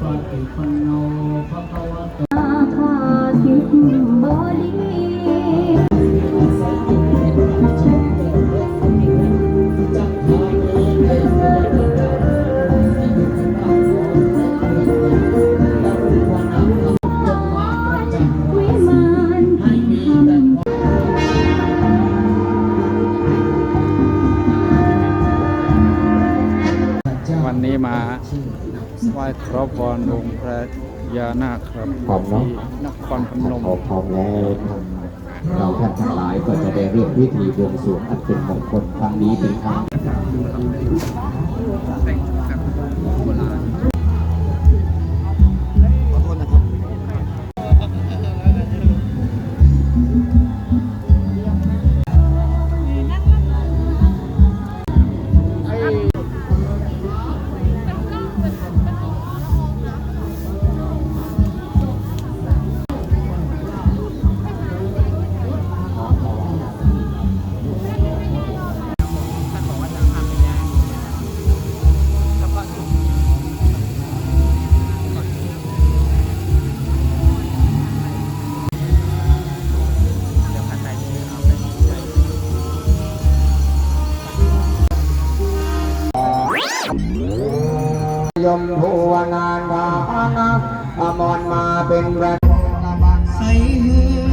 ปฏิปันโนภะคะวะโต ไหว้ขอพรองค์พระยานาคครับพร้อมเนาะที่นครพนมเราพร้อมแล้วเราท่านทั้งหลายก็จะได้เรียกพิธีบวงสรวงอันเป็นมงคลครั้งนี้เป็นครั้ง ยมภูวนานานักอมรมาเป็นประใส่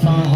上。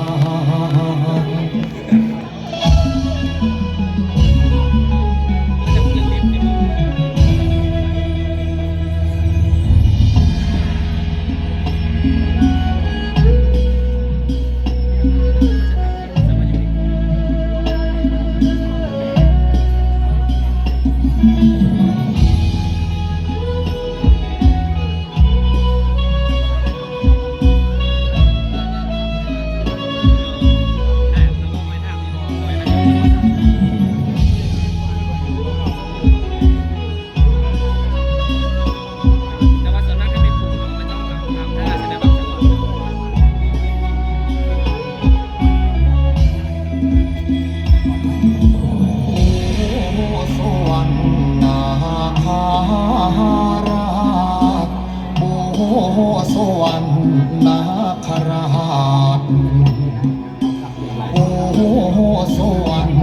หัวสวรรค์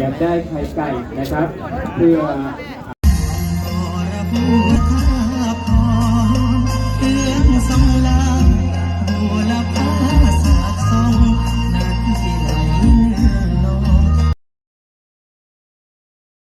อยากได้ไข่ไก่นะครับ เพื่อ